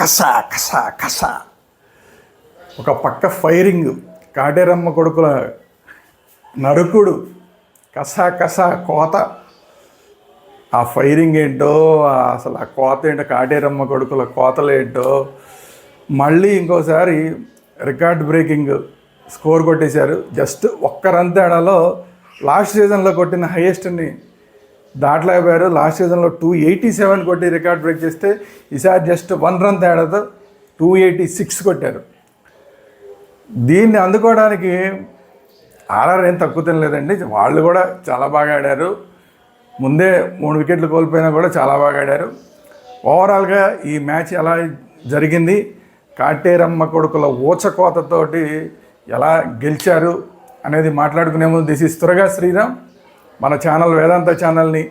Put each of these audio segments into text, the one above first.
కస కస కస. ఒక పక్క ఫైరింగ్ కాటేరమ్మ కొడుకుల నరుకుడు కస కస కోత. ఆ ఫైరింగ్ ఏంటో అసలు ఆ కోత ఏంటో కాటేరమ్మ కొడుకుల కోతలు ఏంటో మళ్ళీ ఇంకోసారి రికార్డ్ బ్రేకింగ్ స్కోర్ కొట్టేశారు. జస్ట్ ఒక్క రన్ తేడాలో లాస్ట్ సీజన్లో కొట్టిన హైయెస్ట్ని దాటలేకపోయారు. లాస్ట్ సీజన్లో టూ ఎయిటీ సెవెన్ కొట్టి రికార్డ్ బ్రేక్ చేస్తే ఈసారి జస్ట్ వన్ రన్ తేడాతో టూ ఎయిటీ సిక్స్ కొట్టారు. దీన్ని అందుకోవడానికి ఆర్ఆర్ ఏం తక్కువ తినలేదండి. వాళ్ళు కూడా చాలా బాగా ఆడారు. ముందే మూడు వికెట్లు కోల్పోయినా కూడా చాలా బాగా ఆడారు. ఓవరాల్గా ఈ మ్యాచ్ ఎలా జరిగింది? కాటేరమ్మ కొడుకుల ఊచకోతతోటి ఎలా గెలిచారు అనేది మాట్లాడుకునే ముందు దిస్ ఇస్ త్వరగా శ్రీరామ్. మన ఛానల్ వేదాంత ఛానల్ని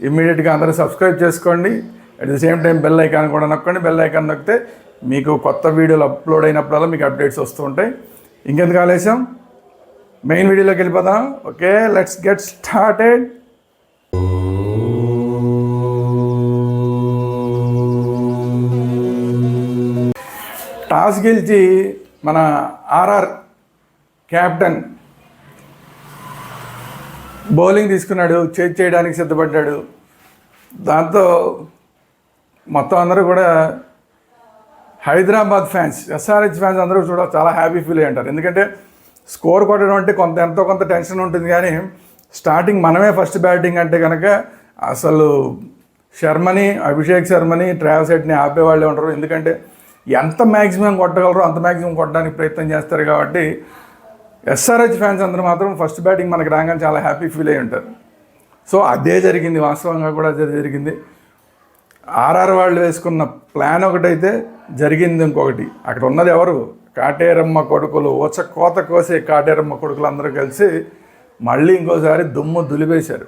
ఇమ్మీడియట్గా అందరూ సబ్స్క్రైబ్ చేసుకోండి. At the same time bell icon కూడా నొక్కండి. బెల్ ఐకాన్ నొక్కితే మీకు కొత్త వీడియోలు అప్లోడ్ అయినప్పుడల్లా మీకు అప్డేట్స్ వస్తూ ఉంటాయి. ఇంకెందుకు ఆలస్యం? మెయిన్ వీడియోలోకి వెళ్ళిపోదాం. Okay let's get started toss గెలిచి మన ఆర్ఆర్ క్యాప్టెన్ బౌలింగ్ తీసుకున్నాడు చేజ్ చేయడానికి సిద్ధపడ్డాడు. దాంతో మొత్తం అందరూ కూడా హైదరాబాద్ ఫ్యాన్స్ ఎస్ఆర్హెచ్ ఫ్యాన్స్ అందరూ చూడ చాలా హ్యాపీ ఫీల్ అయ్యి ఉంటారు. ఎందుకంటే స్కోర్ కొట్టడం అంటే కొంత ఎంతో కొంత టెన్షన్ ఉంటుంది కానీ స్టార్టింగ్ మనమే ఫస్ట్ బ్యాటింగ్ అంటే కనుక అసలు శర్మని అభిషేక్ శర్మని ట్రావెల్ సెట్ని ఆపేవాళ్ళే ఉంటారు. ఎందుకంటే ఎంత మ్యాక్సిమం కొట్టగలరో అంత మ్యాక్సిమం కొట్టడానికి ప్రయత్నం చేస్తారు కాబట్టి ఎస్ఆర్హెచ్ ఫ్యాన్స్ అందరూ మాత్రం ఫస్ట్ బ్యాటింగ్ మనకి రాగానే చాలా హ్యాపీ ఫీల్ అయ్యి ఉంటారు. సో అదే జరిగింది వాస్తవంగా కూడా అదే జరిగింది. ఆర్ఆర్ వాళ్ళు వేసుకున్న ప్లాన్ ఒకటైతే జరిగింది ఇంకొకటి. అక్కడ ఉన్నది ఎవరు? కాటేరమ్మ కొడుకులు. ఊచ కోత కోసే కాటేరమ్మ కొడుకులు అందరూ కలిసి మళ్ళీ ఇంకోసారి దుమ్ము దులిపేశారు.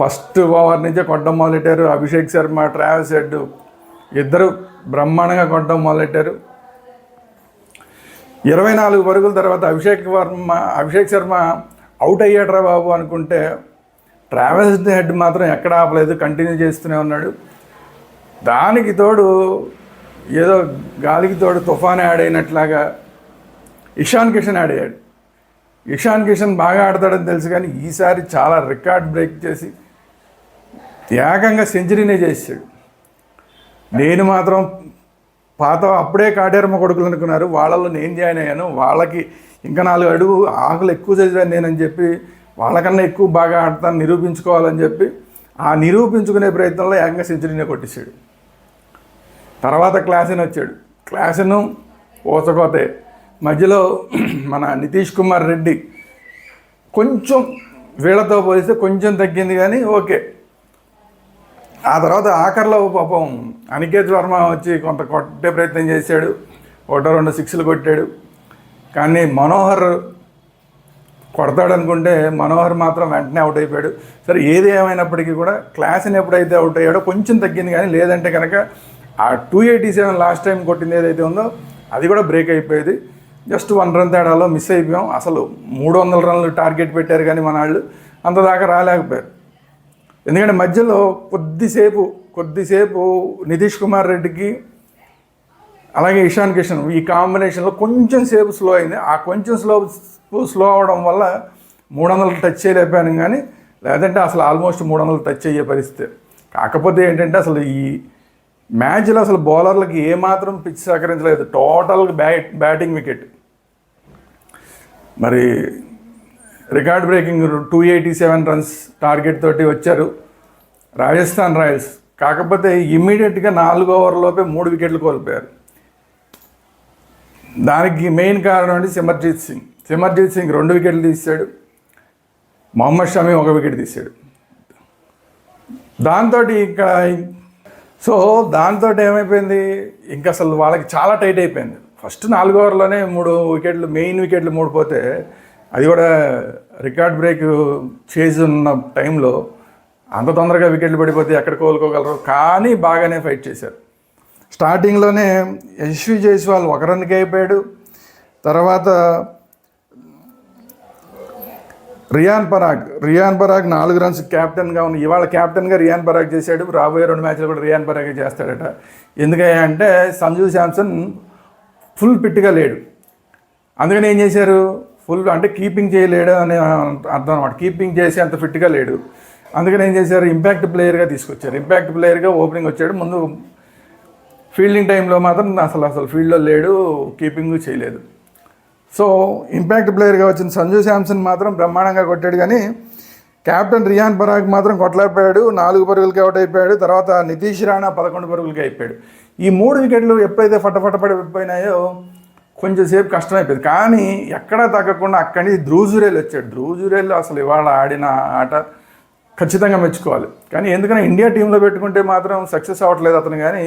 ఫస్ట్ ఓవర్ నుంచే కొట్టడం మొదలెట్టారు. అభిషేక్ శర్మ ట్రావెల్స్ హెడ్ ఇద్దరు బ్రహ్మాండంగా కొట్టడం మొదలెట్టారు. ఇరవై నాలుగు పరుగుల తర్వాత అభిషేక్ వర్మ అభిషేక్ శర్మ అవుట్ అయ్యాడరా బాబు అనుకుంటే ట్రావెల్స్ హెడ్ మాత్రం ఎక్కడ ఆపలేదు కంటిన్యూ చేస్తూనే ఉన్నాడు. దానికి తోడు ఏదో గాలికి తోడు తుఫాన్ యాడ్ అయినట్లాగా ఇషాన్ కిషన్ యాడ్ అయ్యాడు. ఇషాన్ కిషన్ బాగా ఆడతాడని తెలుసు కానీ ఈసారి చాలా రికార్డ్ బ్రేక్ చేసి ఏకంగా సెంచరీనే చేసాడు నేను మాత్రం పాత అప్పుడే కాటేరమ్మ కొడుకులు అనుకున్నారు వాళ్ళలో నేను జాయిన్ అయ్యాను వాళ్ళకి ఇంకా నాలుగు అడుగు ఆకులు ఎక్కువ చదివాను నేనని చెప్పి వాళ్ళకన్నా ఎక్కువ బాగా ఆడతాను నిరూపించుకోవాలని చెప్పి ఆ నిరూపించుకునే ప్రయత్నంలో ఏకంగా సెంచరీనే కొట్టేశాడు. తర్వాత క్లాసెన్ వచ్చాడు. క్లాసెను ఓసకోతే మధ్యలో మన నితీష్ కుమార్ రెడ్డి కొంచెం వీళ్ళతో పోలిస్తే కొంచెం తగ్గింది కానీ ఓకే. ఆ తర్వాత ఆఖరిలో పాపం అనికేత్ వర్మ వచ్చి కొంత కొట్టే ప్రయత్నం చేశాడు. ఒకటో రెండు సిక్స్లు కొట్టాడు. కానీ మనోహర్ కొడతాడనుకుంటే మనోహర్ మాత్రం వెంటనే అవుట్ అయిపోయాడు. సరే ఏది ఏమైనప్పటికీ కూడా క్లాస్ని ఎప్పుడైతే అవుట్ అయ్యాడో కొంచెం తగ్గింది కానీ లేదంటే కనుక ఆ two eighty seven last time కొట్టింది ఏదైతే ఉందో అది కూడా బ్రేక్ అయిపోయేది. జస్ట్ వన్ రన్ తేడాలో మిస్ అయిపోయాం. అసలు మూడు వందల రన్లు టార్గెట్ పెట్టారు కానీ మన వాళ్ళు. అంత దాకా రాలేకపోయారు. ఎందుకంటే మధ్యలో కొద్దిసేపు కొద్దిసేపు నితీష్ కుమార్ రెడ్డికి అలాగే ఇషాన్ కిషన్ ఈ కాంబినేషన్లో కొంచెం సేపు స్లో అయింది. ఆ కొంచెం స్లో స్లో అవడం వల్ల మూడు వందలు టచ్ చేయలేకపోయాను కానీ లేదంటే అసలు ఆల్మోస్ట్ మూడు వందలు టచ్ అయ్యే పరిస్థితి. కాకపోతే ఏంటంటే అసలు ఈ మ్యాచ్లో అసలు బౌలర్లకి ఏమాత్రం pitch సహకరించలేదు. Total bat batting wicket. మరి record breaking two eighty seven runs target తోటి వచ్చారు. రాజస్థాన్ రాయల్స్ కాకపోతే ఇమ్మీడియట్గా నాలుగు ఓవర్లోపే మూడు వికెట్లు కోల్పోయారు. దానికి మెయిన్ కారణం అంటే సిమర్జీత్ సింగ్ సిమర్జీత్ సింగ్ రెండు వికెట్లు తీశాడు. మొహమ్మద్ షమీ ఒక వికెట్ తీశాడు. దాంతో ఇక్కడ సో దాంతో ఏమైపోయింది? ఇంకా అసలు వాళ్ళకి చాలా టైట్ అయిపోయింది. ఫస్ట్ నాలుగు ఓవర్లోనే మూడు వికెట్లు మెయిన్ వికెట్లు మూడు పోతే అది కూడా రికార్డ్ బ్రేక్ చేసి ఉన్న టైంలో అంత తొందరగా వికెట్లు పడిపోతే ఎక్కడ కోలుకోగలరు? కానీ బాగానే ఫైట్ చేశారు. స్టార్టింగ్లోనే యశ్వి జైస్వాల్ ఒక రన్కి అయిపోయాడు. తర్వాత రియాన్ పరాగ్. రియాన్ పరాగ్ నాలుగు రన్స్ క్యాప్టెన్గా ఉన్న ఇవాళ క్యాప్టెన్గా రియాన్ పరాగ్ చేశాడు. రాబోయే రెండు మ్యాచ్లు కూడా రియాన్ పరాగే చేస్తాడట. ఎందుకంటే సంజు శాంసన్ ఫుల్ పిట్గా లేడు. అందుకని ఏం చేశారు? ఫుల్ అంటే కీపింగ్ చేయలేడు అనే అర్థం అనమాట కీపింగ్ చేసి అంత ఫిట్గా లేడు. అందుకని ఏం చేశారు? ఇంపాక్ట్ ప్లేయర్గా తీసుకొచ్చారు. ఇంపాక్ట్ ప్లేయర్గా ఓపెనింగ్ వచ్చాడు. ముందు ఫీల్డింగ్ టైంలో మాత్రం అసలు అసలు ఫీల్డ్లో లేడు కీపింగ్ చేయలేదు. సో ఇంపాక్ట్ ప్లేయర్గా వచ్చిన సంజు శాంసన్ మాత్రం బ్రహ్మాండంగా కొట్టాడు కానీ కెప్టెన్ రియాన్ పరాగ్ మాత్రం కొట్టలేకపోయాడు నాలుగు పరుగులకి అవుట్ అయిపోయాడు. తర్వాత నితీష్ రాణా పదకొండు పరుగులకి అయిపోయాడు. ఈ మూడు వికెట్లు ఎప్పుడైతే ఫటఫట పడిపోయినాయో కొంచెంసేపు కష్టమైపోయింది. కానీ ఎక్కడా తగ్గకుండా అక్కడి నుంచి ధ్రువజురేలు వచ్చాడు. ధ్రువజురేలు అసలు ఇవాళ ఆడిన ఆట ఖచ్చితంగా మెచ్చుకోవాలి. కానీ ఎందుకంటే ఇండియా టీంలో పెట్టుకుంటే మాత్రం సక్సెస్ అవ్వట్లేదు అతను. కానీ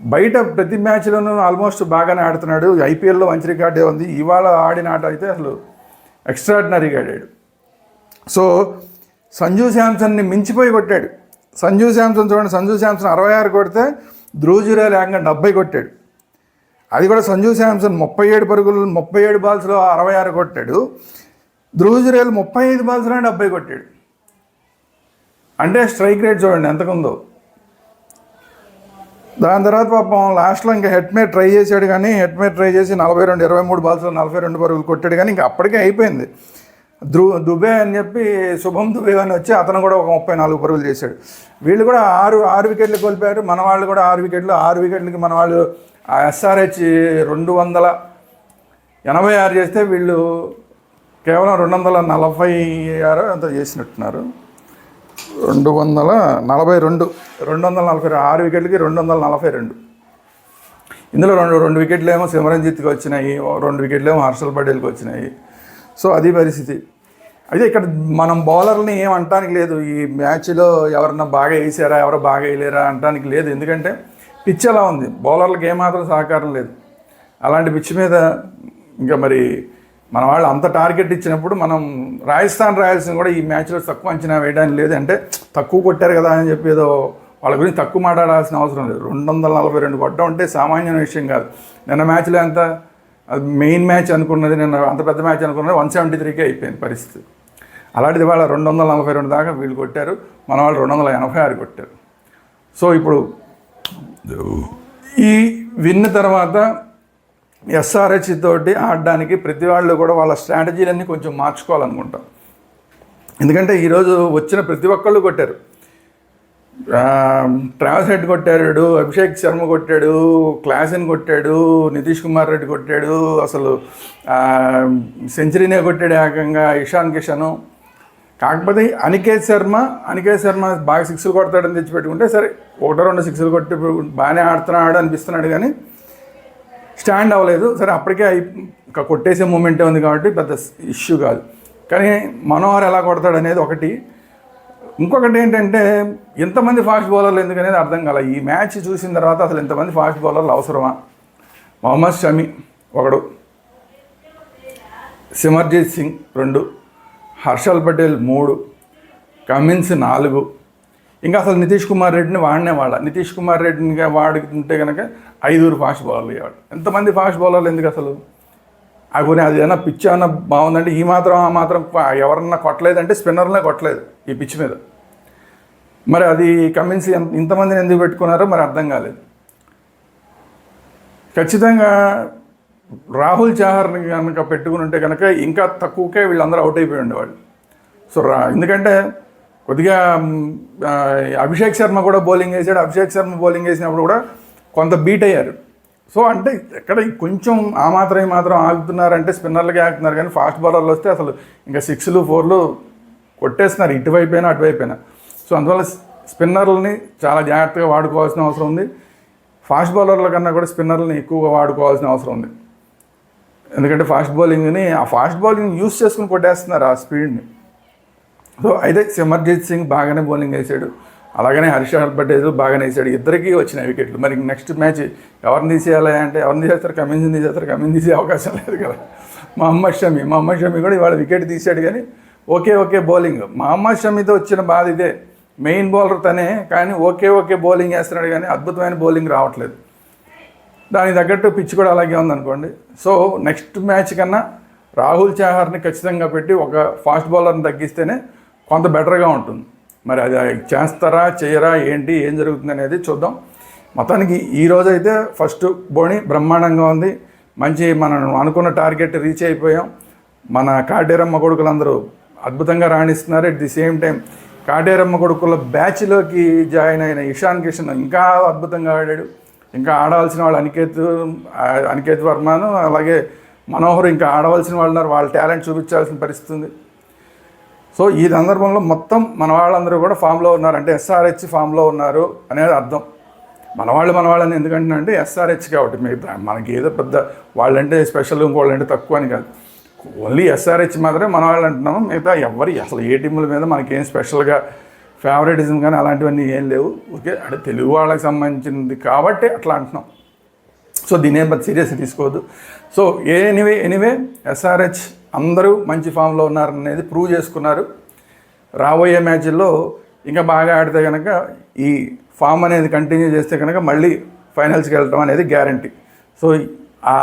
బయట ప్రతి మ్యాచ్లోనూ ఆల్మోస్ట్ బాగానే ఆడుతున్నాడు. ఐపీఎల్లో మంచి రికార్డే ఉంది. ఇవాళ ఆడిన ఆట అయితే అసలు ఎక్స్ట్రాడినరీగా ఆడాడు. సో సంజు శాంసన్ని మించిపోయి కొట్టాడు. సంజు శాంసన్ చూడండి. సంజు శాంసన్ అరవై ఆరు కొడితే ధ్రువజురేలు ఏకంగా డెబ్బై కొట్టాడు. అది కూడా సంజు శాంసన్ ముప్పై ఏడు పరుగులు ముప్పై ఏడు బాల్స్లో అరవై ఆరు కొట్టాడు. ధ్రువజురేలు ముప్పై ఐదు బాల్స్లో డెబ్బై కొట్టాడు. అంటే స్ట్రైక్ రేట్ చూడండి ఎంతకుందో. దాని తర్వాత పాపం లాస్ట్లో ఇంకా హెడ్ మేట్ ట్రై చేశాడు కానీ హెడ్ మేట్ ట్రై చేసి నలభై రెండు ఇరవై మూడు బాల్స్లో నలభై రెండు పరుగులు కొట్టాడు కానీ ఇంకా అప్పటికే అయిపోయింది. ధ్రు దుబే అని చెప్పి శుభం దుబే అని వచ్చి అతను కూడా ఒక ముప్పై నాలుగు పరుగులు చేశాడు. వీళ్ళు కూడా ఆరు ఆరు వికెట్లు కోల్పోయారు. మన వాళ్ళు కూడా ఆరు వికెట్లు ఆరు వికెట్లకి మన వాళ్ళు ఆ ఎస్ఆర్హెచ్ రెండు వందల ఎనభై ఆరు చేస్తే వీళ్ళు కేవలం రెండు వందల నలభై ఆరు అంత చేసినట్టున్నారు. రెండు వందల నలభై రెండు రెండు వందల నలభై ఆరు వికెట్లకి రెండు వందల నలభై రెండు. ఇందులో రెండు రెండు వికెట్లు ఏమో సిమరంజిత్కి వచ్చినాయి రెండు వికెట్లు ఏమో హర్షల్ పటేల్కి వచ్చినాయి. సో అది పరిస్థితి. అయితే ఇక్కడ మనం బౌలర్ని ఏం అంటానికి లేదు ఈ మ్యాచ్లో ఎవరన్నా బాగా వేసారా ఎవరు బాగా వేయలేరా అంటానికి లేదు. ఎందుకంటే పిచ్ అలా ఉంది. బౌలర్లకు ఏమాత్రం సహకారం లేదు. అలాంటి పిచ్ మీద ఇంకా మరి మన వాళ్ళు అంత టార్గెట్ ఇచ్చినప్పుడు మనం రాజస్థాన్ రాయల్స్ని కూడా ఈ మ్యాచ్లో తక్కువ అంచనా వేయడానికి లేదు. అంటే తక్కువ కొట్టారు కదా అని చెప్పి ఏదో వాళ్ళ గురించి తక్కువ మాట్లాడాల్సిన అవసరం లేదు. రెండు వందల నలభై రెండు కొట్టడం అంటే సామాన్యమైన విషయం కాదు. నిన్న మ్యాచ్లో ఎంత? మెయిన్ మ్యాచ్ అనుకున్నది నిన్న అంత పెద్ద మ్యాచ్ అనుకున్నది వన్ సెవెంటీ త్రీకే అయిపోయింది పరిస్థితి. అలాంటిది వాళ్ళ రెండు వందల నలభై రెండు దాకా వీళ్ళు కొట్టారు. మన వాళ్ళు రెండు వందల ఎనభై ఆరు కొట్టారు. సో ఇప్పుడు ఈ విన్న తర్వాత ఎస్ఆర్హెచ్ తోటి ఆడడానికి ప్రతి వాళ్ళు కూడా వాళ్ళ స్ట్రాటజీలన్నీ కొంచెం మార్చుకోవాలనుకుంటాం. ఎందుకంటే ఈరోజు వచ్చిన ప్రతి ఒక్కళ్ళు కొట్టారు. ట్రావెల్స్ హెడ్ కొట్టాడు అభిషేక్ శర్మ కొట్టాడు క్లాసన్ కొట్టాడు నితీష్ కుమార్ రెడ్డి కొట్టాడు అసలు సెంచరీనే కొట్టాడు ఏకంగా ఇషాన్ కిషన్. కాకపోతే అనికేత్ శర్మ అనికేత్ శర్మ బాగా సిక్స్లు కొడతాడని తెచ్చిపెట్టుకుంటే సరే ఒకటో రెండు సిక్స్లు కొట్టి బాగానే ఆడుతున్నాడు అనిపిస్తున్నాడు కానీ స్టాండ్ అవ్వలేదు. సరే అప్పటికే అయి ఇంకా కొట్టేసే మూమెంటే ఉంది కాబట్టి పెద్ద ఇష్యూ కాదు. కానీ మనోహర్ ఎలా కొడతాడు అనేది ఒకటి. ఇంకొకటి ఏంటంటే ఇంతమంది ఫాస్ట్ బౌలర్లు ఎందుకనేది అర్థం కాల. ఈ మ్యాచ్ చూసిన తర్వాత అసలు ఇంతమంది ఫాస్ట్ బౌలర్లు అవసరమా? మొహమ్మద్ షమి ఒకడు సిమర్జీత్ సింగ్ రెండు. హర్షల్ పటేల్ మూడు కమిన్స్ నాలుగు. ఇంకా అసలు నితీష్ కుమార్ రెడ్డిని వాడినే వాడ? నితీష్ కుమార్ రెడ్డిని వాడుకుంటే కనుక ఐదుగురు ఫాస్ట్ బౌలర్లు ఇవ్వాలి. ఎంతమంది ఫాస్ట్ బౌలర్లు ఎందుకు అసలు? ఆ అది ఏమైనా పిచ్ అన్న బాగుందంటే ఈ మాత్రం ఆ మాత్రం ఎవరన్నా కొట్టలేదంటే స్పిన్నర్లే కొట్టలేదు ఈ పిచ్ మీద. మరి అది కమిన్స్ ఎంత- ఇంతమందిని ఎందుకు పెట్టుకున్నారో మరి అర్థం కాలేదు. ఖచ్చితంగా రాహుల్ చహర్ని కనుక పెట్టుకుని ఉంటే కనుక ఇంకా తక్కువకే వీళ్ళందరూ అవుట్ అయిపోయి ఉండేవాళ్ళు. సో రా ఎందుకంటే కొద్దిగా అభిషేక్ శర్మ కూడా బౌలింగ్ వేసాడు. అభిషేక్ శర్మ బౌలింగ్ వేసినప్పుడు కూడా కొంత బీట్ అయ్యారు. సో అంటే ఎక్కడ కొంచెం ఆ మాత్రం ఈ మాత్రం ఆగుతున్నారంటే స్పిన్నర్లకే ఆగుతున్నారు కానీ ఫాస్ట్ బౌలర్లు వస్తే అసలు ఇంకా సిక్స్లు ఫోర్లు కొట్టేస్తున్నారు. ఇటువైపోయినా అటువైపోయినా సో అందువల్ల స్పిన్నర్లని చాలా జాగ్రత్తగా వాడుకోవాల్సిన అవసరం ఉంది. ఫాస్ట్ బౌలర్ల కన్నా కూడా స్పిన్నర్లని ఎక్కువగా వాడుకోవాల్సిన అవసరం ఉంది. ఎందుకంటే ఫాస్ట్ బౌలింగ్ని ఆ ఫాస్ట్ బౌలింగ్ యూస్ చేసుకుని కొట్టేస్తున్నారు ఆ స్పీడ్ని. సో అయితే సిమర్జీత్ సింగ్ బాగానే బౌలింగ్ వేసాడు. అలాగనే హర్ష పటేల్ బాగానే వేసాడు. ఇద్దరికీ వచ్చిన వికెట్లు. మరి నెక్స్ట్ మ్యాచ్ ఎవరిని తీసేయాలి అంటే ఎవరిని తీసేస్తారు? కమిన్స్ని తీసేస్తారు. కమిన్ తీసే అవకాశం లేదు కదా. మహమ్మద్ షమి మహమ్మద్ షమి కూడా ఇవాళ వికెట్ తీసాడు కానీ ఓకే ఓకే బౌలింగ్. మహమ్మద్ షమితో వచ్చిన బాధ ఇదే. మెయిన్ బౌలర్ తనే కానీ ఓకే ఓకే బౌలింగ్ వేస్తున్నాడు కానీ అద్భుతమైన బౌలింగ్ రావట్లేదు. దానికి తగ్గట్టు పిచ్ కూడా అలాగే ఉందనుకోండి. సో నెక్స్ట్ మ్యాచ్ కన్నా రాహుల్ చహార్ని ఖచ్చితంగా పెట్టి ఒక ఫాస్ట్ బౌలర్ని తగ్గిస్తేనే కొంత బెటర్గా ఉంటుంది. మరి అది చేస్తారా చేయరా ఏంటి ఏం జరుగుతుంది అనేది చూద్దాం. మొత్తానికి ఈ రోజు అయితే ఫస్ట్ బోణి బ్రహ్మాండంగా ఉంది. మంచి మనం అనుకున్న టార్గెట్ రీచ్ అయిపోయాం. మన కాటేరమ్మ కొడుకులందరూ అద్భుతంగా రాణిస్తున్నారు. At the same time Kateramma కొడుకుల బ్యాచ్లోకి జాయిన్ అయిన ఇషాన్ కిషన్ ఇంకా అద్భుతంగా ఆడాడు. ఇంకా ఆడవలసిన వాళ్ళు అనికేత్ అనికేత్ వర్మను అలాగే మనోహర్ ఇంకా ఆడవలసిన వాళ్ళు ఉన్నారు వాళ్ళ టాలెంట్ చూపించాల్సిన పరిస్థితి ఉంది. సో ఈ సందర్భంలో మొత్తం మన వాళ్ళందరూ కూడా ఫామ్లో ఉన్నారు. అంటే ఎస్ఆర్హెచ్ ఫామ్లో ఉన్నారు అనేది అర్థం. మనవాళ్ళు మనవాళ్ళని ఎందుకంటే ఎందుకంటున్నా అంటే ఎస్ఆర్హెచ్ కాబట్టి మిగతా మనకి ఏదో పెద్ద వాళ్ళంటే స్పెషల్ ఇంకోళ్ళంటే తక్కువ అని కాదు. ఓన్లీ ఎస్ఆర్హెచ్ మాత్రమే మనవాళ్ళు అంటున్నాము. మిగతా ఎవరి అసలు ఏ టీముల మీద మనకేం స్పెషల్గా ఫేవరెటిజం కానీ అలాంటివన్నీ ఏం లేవు. ఓకే అంటే తెలుగు వాళ్ళకి సంబంధించింది కాబట్టి అట్లా అంటున్నాం. సో దీని ఏం సీరియస్ తీసుకోవద్దు. సో ఎనీవే ఎనీవే ఎస్ఆర్హెచ్ అందరూ మంచి ఫామ్లో ఉన్నారనేది ప్రూవ్ చేసుకున్నారు. రాబోయే మ్యాచ్ల్లో ఇంకా బాగా ఆడితే కనుక ఈ ఫామ్ అనేది కంటిన్యూ చేస్తే కనుక మళ్ళీ ఫైనల్స్కి వెళ్ళటం అనేది గ్యారంటీ. సో ఆ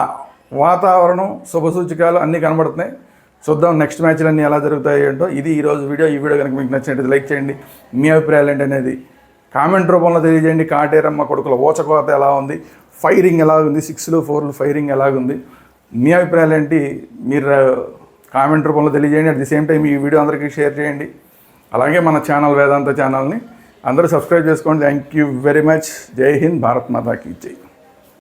వాతావరణం శుభసూచికాలు అన్నీ కనబడుతున్నాయి. చూద్దాం నెక్స్ట్ మ్యాచ్లు అన్నీ ఎలా జరుగుతాయి ఏంటో. ఇది ఈరోజు వీడియో. ఈ వీడియో కనుక మీకు నచ్చినట్టు లైక్ చేయండి. మీ అభిప్రాయాలు ఏంటి అనేది కామెంట్ రూపంలో తెలియజేయండి. కాటేరమ్మ కొడుకుల ఓచకోత ఎలా ఉంది? ఫైరింగ్ ఎలా ఉంది? సిక్స్లు ఫోర్లు ఫైరింగ్ ఎలాగుంది మీ అభిప్రాయాలు ఏంటి? మీరు కామెంట్ రూపంలో తెలియజేయండి. అట్ ది సేమ్ టైం ఈ వీడియో అందరికీ షేర్ చేయండి. అలాగే మన ఛానల్ వేదాంత ఛానల్ని అందరూ సబ్స్క్రైబ్ చేసుకోండి. థ్యాంక్ యూ వెరీ మచ్ జై హింద్. భారత్ మాతాకి జై.